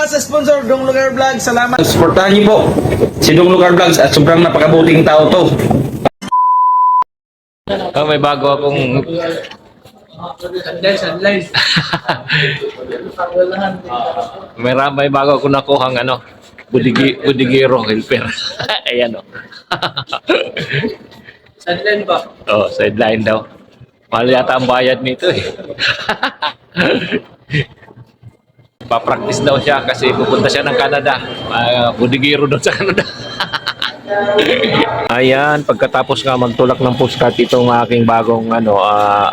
salamat sa sponsor, Dong Lugar Vlog. Salamat. Supportahan niyo po si Dong Lugar Vlogs at sobrang napakabuting tao to. Oh, may bago akong may, ra- may bago ako nakuhang ano, budigi, budigero helper. Ayan o. Sideline ba? oh, sideline daw. Mahal yata ang bayad nito eh. Papractice daw siya kasi pupunta siya ng Canada. Uh, budigero daw sa Canada. Ayan, pagkatapos nga magtulak ng postcard itong aking bagong ano, ah,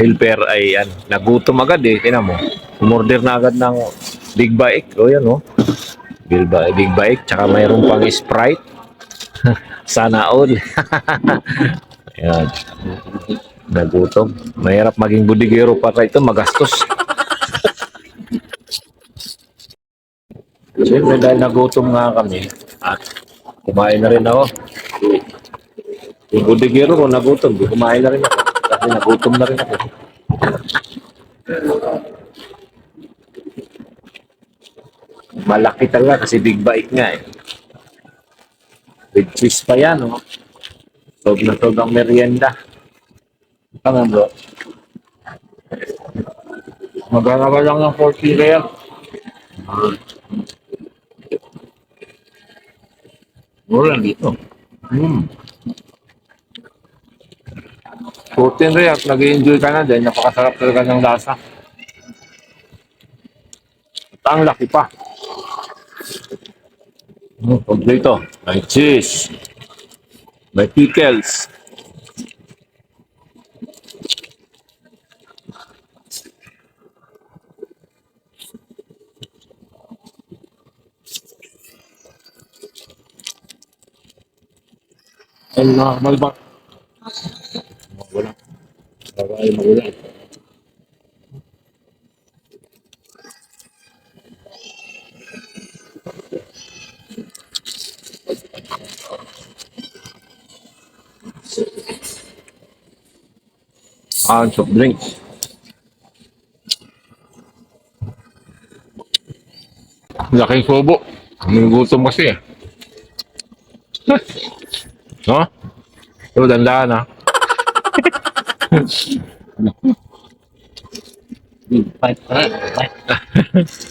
helper ay yan, nagutom agad eh, tinan mo. Umorder na agad ng big bike. O yan oh. Big bike, big bike, tsaka mayroon pang Sprite. Sana all. yan. Nagutom. Mahirap maging budigero para ito, magastos. Siyempre dahil nagutom nga kami, at kumain na rin ako. Yung budigero ko nagutom, di kumain na rin ako. Kasi nagutom na rin ako. Malaki talaga kasi big bite nga eh. With cheese pa yan, oh. Sob na sob ang merienda. Tama bro. Magkakawa lang ng 40 kaya. Mura lang dito. Hmm. 14 rin at nag-enjoy ka na dahil napakasarap talaga ng lasa. At ang laki pa. Hmm, pag dito, may cheese. May pickles. Ay, normal ba? Wala. Wala ay magulan. Ah, soft drinks. Laking subo. Nagutom kasi eh. No? So, dandaan ah. Big bite pa.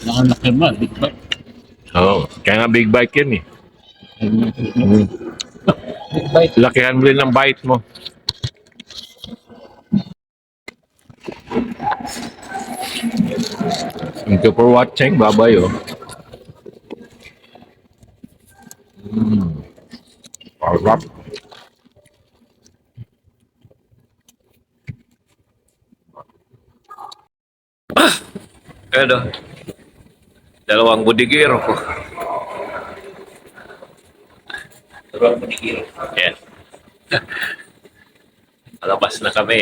Nakalaki? Big. Oo. Kaya nga big bite yan eh. Big bite. Lakihan mo rin ng bite mo. Thank you for watching. Bye-bye oh. Mm. Sarap. Ano? Dalawang budigero ko. Dalawang budigero. Yan. Palabas na kami.